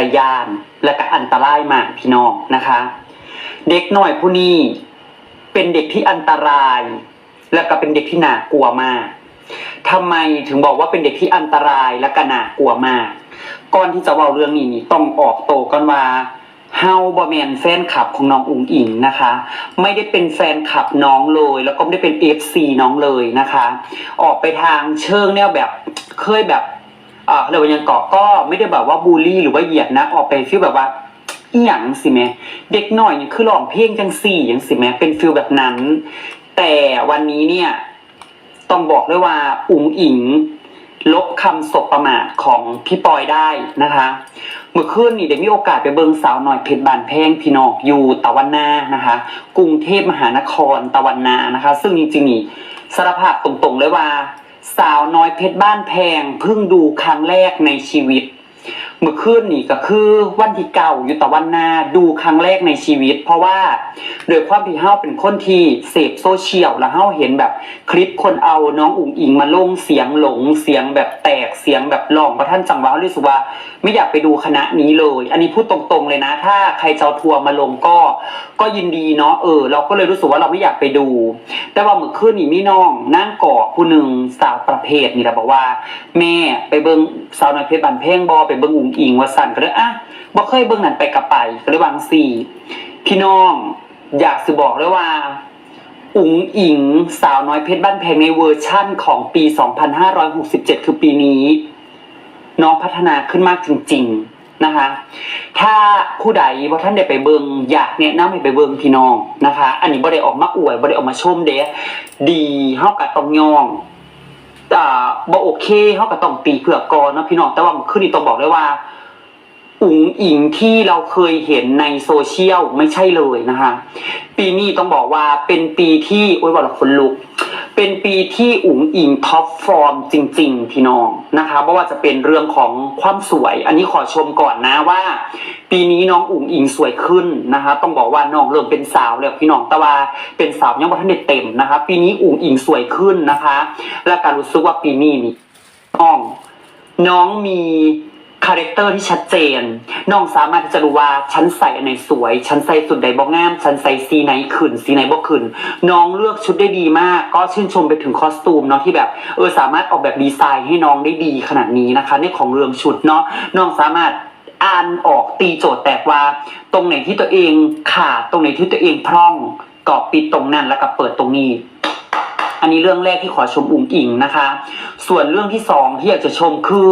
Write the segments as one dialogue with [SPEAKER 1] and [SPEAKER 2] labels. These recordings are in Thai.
[SPEAKER 1] ตยาน และก็อันตรายมากพี่น้องนะคะ เด็กหน้อยผู้นี้เป็นเด็กที่อันตราย และก็เป็นเด็กที่น่ากลัวมากทำไมถึงบอกว่าเป็นเด็กที่อันตรายและก็น่ากลัวมาก ก่อนที่จะเว้าเรื่องนี้นี่ต้องออกโตกันว่าเฮาบ่แมนแฟนคลับของน้องอุ๋งอิงนะคะ ไม่ได้เป็นแฟนคลับน้องเลย แล้วก็ไม่ได้เป็น FC น้องเลยนะคะ ออกไปทางเชิงแนวแบบเคยแบบ เขาเรียกว่ายังเกาะก็ไม่ได้แบบว่าบูลลี่หรือว่าเหยียดนะออกไปฟีลแบบว่าอีหยังสิแม่เด็กหน่อยเนี่ยคือร้องเพลงจังสี่อย่างสิแม่เป็นฟีลแบบนั้น แต่วันนี้เนี่ย ต้องบอกเลยว่าอุ๋งอิงลบคำสบประมาทของพี่ปอยได้นะคะ เมื่อคืนนี่ได้มีโอกาสไปเบิงสาวหน่อยเพชรบานแพงพี่น้องอยู่ตะวันนานะคะ กรุงเทพมหานครตะวันนานะคะ ซึ่งจริงๆนี่สารภาพตรงๆเลยว่า สาวน้อยเพชรบ้านแพงเพิ่งดูครั้งแรกในชีวิต มื่อคืนนี่ก็คือวันที่เก่าอยู่ตะวันนาดูครั้งแรกในชีวิต เพราะว่าโดยความที่เฮาเป็นคนที่เสพโซเชียลแล้วเฮาเห็นแบบคลิปคนเอาน้องอุ๋งอิงมาลงเสียงหลงเสียงแบบแตกเสียงแบบหลองประท่านจังหวะรู้สึกว่า ไม่อยากไปดูคณะนี้เลย อันนี้พูดตรงๆเลยนะ ถ้าใครจะเอาทัวร์มาลงก็ ก็ยินดีเนาะเออ เราก็เลยรู้สึกว่าเราไม่อยากไปดู แต่ว่าเมื่อคืนนี่มีน้องนั่งกอดผู้หนึ่งสาวประเภทนี่แหละบอกว่า แม่ไปเบิ้งสาวน้อยเพชรบันเพ่งบอไปเบิ้งอุ๋งอิงว่าสั่นก็เลยอะบ่เคยเบิงนั่นไปกับไปก็เลยวางสี่พี่น้องอยากสิบอกเลยว่า อุ๋งอิงสาวน้อยเพชรบ้านแพงในเวอร์ชั่นของปี 2567 คือปีนี้ น้องพัฒนาขึ้นมากจริง ๆนะคะ ถ้าผู้ใดว่าท่านได้ไปเบิงอยากแนะนำให้ไปเบิงพี่น้องนะคะ อันนี้บ่ได้ออกมาอวยบ่ได้ออกมาชมเด้ดีเฮากับตองยอง อ่าบ่โอเคเขาก็ต้องตีเผื่อก่อนนะพี่น้องแต่ว่าขึ้นนี่ต้องบอกเลยว่า อุ๋งอิงที่เราเคยเห็นในโซเชียลไม่ใช่เลยนะคะ ปีนี้ต้องบอกว่าเป็นปีที่โอ้ยบอกและคนลุก เป็นปีที่อุ๋งอิงท็อปฟอร์มจริง ๆ พี่น้องนะคะไม่ว่าจะเป็นเรื่องของความสวย อันนี้ขอชมก่อนนะว่า ปีนี้น้องอุ๋งอิงสวยขึ้นนะคะ ต้องบอกว่าน้องเริ่มเป็นสาวแล้วพี่น้องแต่ว่าเป็นสาวยังไม่ทันได้เต็มนะคะ ปีนี้อุ๋งอิงสวยขึ้นนะคะ และการรู้สึกว่าปีนี้นี่น้องน้องมี คาแรคเตอร์ที่ชัดเจน น้องสามารถที่จะรู้ว่าฉันใส่อันไหนสวย ฉันใส่สุดใดบ่งาม ฉันใส่สีไหนขึ้นสีไหนบ่ขึ้นน้องเลือกชุดได้ดีมาก ก็ชื่นชมไปถึงคอสตูมเนาะที่แบบเออสามารถออกแบบดีไซน์ให้น้องได้ดีขนาดนี้นะคะ ในของเรื่องชุดเนาะน้องสามารถอ่านออกตีโจทย์แตกว่า ตรงไหนที่ตัวเองขาดตรงไหนที่ตัวเองพร่องก็ปิดตรงนั้นแล้วก็เปิดตรงนี้ อันนี้เรื่องแรกที่ขอชมอุ๋งอิงนะคะ ส่วนเรื่องที่สองที่อยากจะชมคือ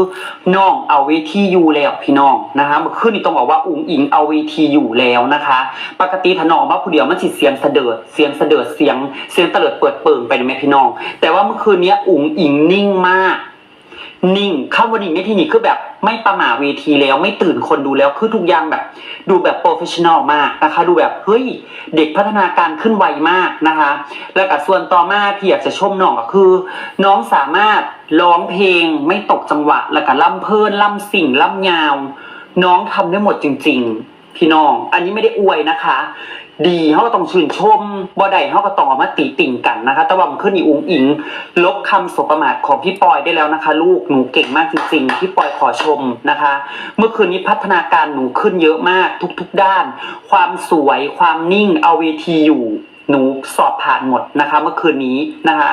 [SPEAKER 1] น้องเอาเวทีอยู่แล้วพี่น้องนะคะเมื่อคืนนี้ต้องบอกว่าอุ๋งอิงเอาเวทีอยู่แล้วนะคะ ปกติถนอมว่าผู้เดียวมันสิเสียงเสดิดเสียงเสดิดเสียงเสียงเตลิดเปิดเปิงไปนะแม่พี่น้อง แต่ว่าเมื่อคืนนี้อุ๋งอิงนิ่งมาก นิ่งเข้าวันนี้ในที่นี้คือแบบไม่ประหม่าเวทีแล้วไม่ตื่นคนดูแล้วคือทุกอย่างแบบ ดูแบบโปรเฟชชั่นอลมากนะคะ ดูแบบเฮ้ยเด็กพัฒนาการขึ้นไวมากนะคะ แล้วก็ส่วนต่อมาที่อยากจะชมน้องก็คือ น้องสามารถร้องเพลงไม่ตกจังหวะ แล้วก็ล่ำเพลินล่ำสิ่งล่ำยาว น้องทำได้หมดจริง ๆ พี่น้อง อันนี้ไม่ได้อวยนะคะ ดีเขาก็ต้องชื่นชมบ่ได้เขาก็ต้องเอามาติติ่งกันนะคะ แต่ว่ามันขึ้นอีอุงอิง ลบคำสบประมาทของพี่ปอยได้แล้วนะคะ ลูกหนูเก่งมากจริงๆพี่ปอยขอชมนะคะ เมื่อคืนนี้พัฒนาการหนูขึ้นเยอะมากทุกๆด้าน ความสวยความนิ่งเอาเวทีอยู่ หนูสอบผ่านหมดนะคะ เมื่อคืนนี้นะคะ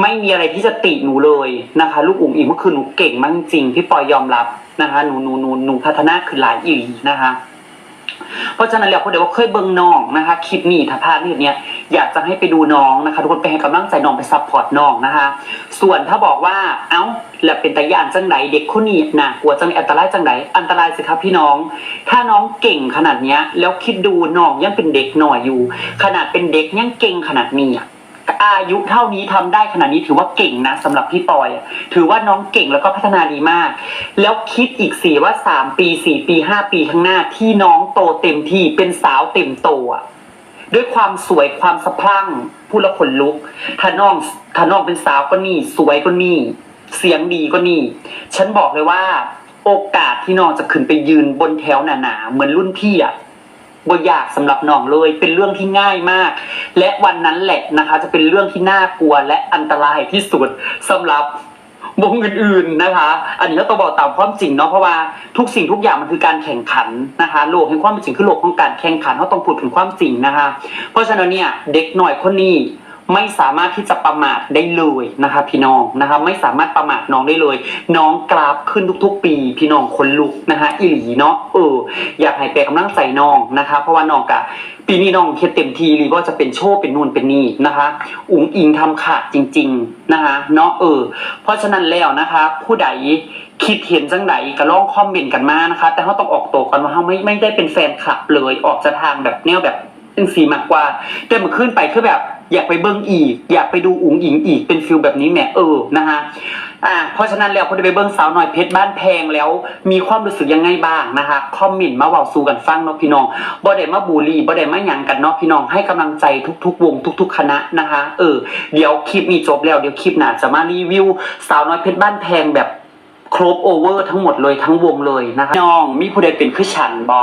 [SPEAKER 1] ไม่มีอะไรที่จะติหนูเลยนะคะ ลูกอุ๋งอิงเมื่อคืนหนูเก่งมากจริงพี่ปอยยอมรับนะคะ หนูหนูหนูหนูพัฒนาขึ้นหลายอีนะคะ เพราะฉะนั้นแล้วคนเดียวว่าเคยเบิ่งน้องนะคะคลิปนี้ถ้าพลาดนี่เนี้ยอยากจะให้ไปดูน้องนะคะ ทุกคนไปให้กำลังใจน้องไปซัพพอร์ตน้องนะคะ ส่วนถ้าบอกว่าเอ้าแล้วเป็นตายานจังไหนเด็กคนนี้น่ากลัวจังอันตรายจังไหนอันตรายสิครับพี่น้อง ถ้าน้องเก่งขนาดเนี้ยแล้วคิดดูน้องยังเป็นเด็กหน่อยอยู่ ขนาดเป็นเด็กยังเก่งขนาดนี้อะ อายุเท่านี้ทำได้ขนาดนี้ถือว่าเก่งนะสำหรับพี่ปอยถือว่าน้องเก่งแล้วก็พัฒนาดีมาก แล้วคิดอีกสี่ว่าสามปีสี่ปีห้าปีข้างหน้าที่น้องโตเต็มที่เป็นสาวเต็มโตอะด้วยความสวยความสะพรั่งพูดและขนลุกถ้าน้องถ้าน้องเป็นสาวก็นี่ สวยก็นี่ เสียงดีก็นี่ ฉันบอกเลยว่า โอกาสที่น้องจะขึ้นไปยืนบนแถวหนาๆเหมือนรุ่นพี่อะ บ่ยากสำหรับน้องเลย เป็นเรื่องที่ง่ายมาก และวันนั้นแหละนะคะ จะเป็นเรื่องที่น่ากลัวและอันตรายที่สุดสำหรับวงอื่นๆนะคะ อันนี้ก็ต้องบอกตามความจริงเนาะ เพราะว่าทุกสิ่งทุกอย่างมันคือการแข่งขันนะคะ โลกแห่งความเป็นจริงคือโลกของการแข่งขันเขาต้องพูดถึงความจริงนะคะ เพราะฉะนั้นเนี่ยเด็กหน่อยคนนี้ ไม่สามารถที่จะประมาทได้เลยนะคะ พี่น้องนะคะไม่สามารถประมาทน้องได้เลย น้องกราฟขึ้นทุก ๆ ปี พี่น้องคนลุกนะคะอิหลีเนาะเอออยากให้แปลกำลังใจน้องนะคะ เพราะว่าน้องกะปีนี้น้องเฮ็ดเต็มทีหรือว่าจะเป็นโชว์เป็นนู่นเป็นนี่นะคะ อุ๋งอิงทำขาดจริง ๆนะคะเนาะเออ เพราะฉะนั้นแล้วนะคะ ผู้ใดคิดเห็นจังใดก็ลองคอมเมนต์กันมานะคะ แต่เขาต้องออกตัวกันว่าเขาไม่ไม่ได้เป็นแฟนคลับเลยออกจะทางแบบแนวแบบเป็นฟีมากกว่าแต่มันขึ้นไปคือแบบ อยากไปเบิ้งอีก อยากไปดูอุ๋งอิงอีกเป็นฟิลแบบนี้แหมเออนะคะอ่าเพราะฉะนั้นแล้วพอได้ไปเบิ้งสาวหน่อยเพชรบ้านแพงแล้ว มีความรู้สึกยังไงบ้างนะคะคอมเมนต์มาเว้าสู่กันฟังเนาะพี่น้องบ่ได้มาบูลลี่บ่ได้มาหยังกันเนาะพี่น้องให้กำลังใจทุก ๆ วงทุก ๆ คณะนะคะเออเดี๋ยวคลิปนี้จบแล้วเดี๋ยวคลิปหน้าจะมารีวิว สาวน้อยเพชรบ้านแพงแบบครบโอเวอร์ทั้งหมดเลยทั้งวงเลยนะคะน้องมีผู้ใดเป็นคือฉันบอ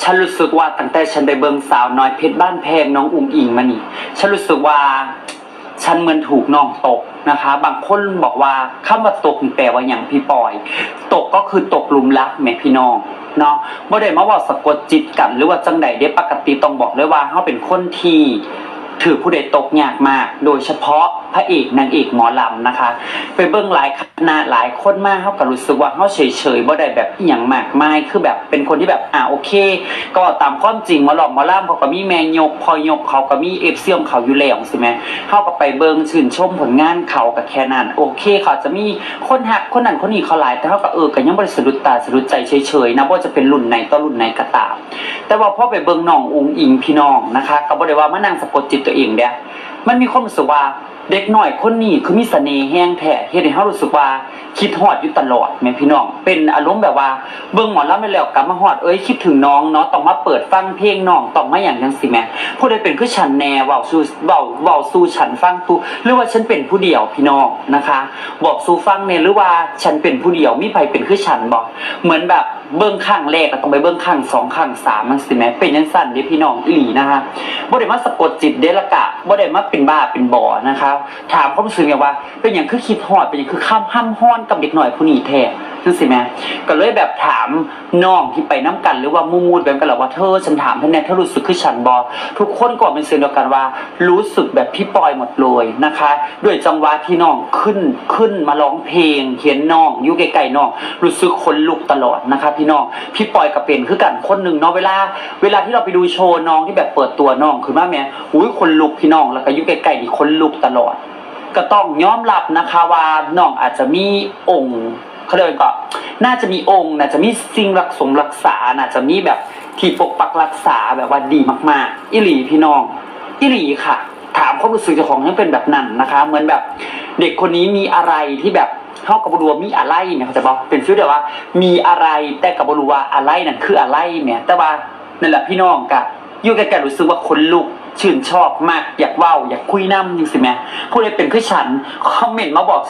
[SPEAKER 1] ฉันรู้สึกว่าตั้งแต่ฉันได้เบิ่งสาวน้อยเพชรบ้านแพงน้องอุ้งอิงมานี่ ฉันรู้สึกว่าฉันเหมือนถูกน้องตกนะคะ บางคนบอกว่าคำว่าตกแปลว่าอย่างพี่ปอย ตกก็คือตกลุมรักแม่พี่น้องเนาะบ่ได้มาว่าสะกดจิตกันหรือว่าจังใดเด้ปกติต้องบอกเลยว่าเขาเป็นคนที่ ถือผู้ใดตกยากมาก โดยเฉพาะพระเอกนางเอกหมอลำนะคะ ไปเบิ่งหลายคณะหลายคนมากเขาก็รู้สึกว่าเขาเฉยๆบ่ได้แบบอย่างมากมายคือแบบเป็นคนที่แบบอ่าโอเค ก็ตามความจริงหมาหลอกหมาล่ำเขาก็มีแมงยกพอยกเขาก็มีเอฟเซียมเขาอยู่แล้วใช่ไหมเขาก็ไปเบิ่งชื่นชมผลงานเขากับแค่นั้นโอเคเขาจะมีคนหักคนนั้นคนนี้เขาหลายแต่เขาก็เออก็ยังบ่ได้สะดุดตาสะดุดใจเฉยๆนะว่าจะเป็นรุ่นไหนต่อรุ่นไหนก็ตามแต่ว่าพอไปเบิ่งน้ององอิงพี่น้องนะคะ ก็บ่ได้ว่ามานั่งสะกดจิตตัวเองเด้มันมีความรู้สึกว่าเด็กน้อยคนนี้คือมีเสน่ห์แห้งแท้เฮ็ดให้เฮารู้สึกว่าคิดฮอดอยู่ตลอดแม่พี่น้อง เป็นอารมณ์แบบว่าเบิ่งหมอลำไปแล้วกลับมาฮอดเอ้ยคิดถึงน้องเนาะต้องมาเปิดฟังเพลงน้องต้องมาหยังจังซี่แม่ผู้ใดเป็นคือฉันแน่เว้าสู่เว้าเว้าสู่ฉันฟังตูหรือว่าฉันเป็นผู้เดียวพี่น้องนะคะบอกสู่ฟังแน่หรือว่าฉันเป็นผู้เดียวมีไผเป็นคือฉันบ่เหมือนแบบ เบื้องข้างแรกก็ต้องไปเบื้องข้างสองข้างสามจังสิแม่เป็นยังสั้นเด้พี่น้องอีหลีนะคะบ่ได้มาสะกดจิตเดละกะบ่ได้มาเป็นบ้าเป็นบ่อนะครับถามความรู้สึกอย่างว่า เป็นอย่างคือคิดหอดเป็นอย่างคือข้ามห้ามห้อนกับเด็กหน่อยผู้นี้แท้ นั่นสิแม่ก็เลยแบบถามน้องที่ไปน้กัน หรือว่ามูมูดแบบกันแล้วว่าเธอฉันถามเธอแน่เธอรู้สึกคือฉันบ่ทุกคนก็เป็นเสียงเดียวกันว่า รู้สึกแบบพี่ปอยหมดเลยนะคะด้วยจังหวะที่น้องขึ้นขึ้นมาร้องเพลงเห็นน้องอยู่ไกลๆน้องรู้สึกขนลุกตลอดนะคะ พี่น้องพี่ปอยก็เป็นคือกันคนหนึ่งเนาะเวลา เวลาที่เราไปดูโชว์น้องที่แบบเปิดตัวน้องคือว่าแม่อุ้ยคนลุกพี่น้องแล้วก็อยู่ใกลๆนี่คนลุกตลอด ก็ต้องยอมรับนะคะว่าน้องอาจจะมีองค์ เขาเรียกว่าก็น่าจะมีองค์น่าจะมีสิ่งรักสมรักษา น่าจะมีแบบที่ปกปักรักษาแบบว่าดีมากๆ อิหลีพี่น้องอิหลีค่ะ ถามความรู้สึกเจ้าของยังเป็นแบบนั้นนะคะ เหมือนแบบเด็กคนนี้มีอะไรที่แบบเขากับบรู้ว่ามีอะไรเนี่ยเขาจะบอกเป็นฟิลเดียวว่า มีอะไรแต่กับบรู้ว่าอะไรนั่นคืออะไรเนี่ยแต่ว่านั่นแหละพี่น้องกะยู่ใกล้ๆรู้สึกว่าคนลุกชื่นชอบมากอยากเว้าอยากคุยน้ำจริงสิแม่ผู้ใดเป็นคือฉันคอมเมนต์มาบอก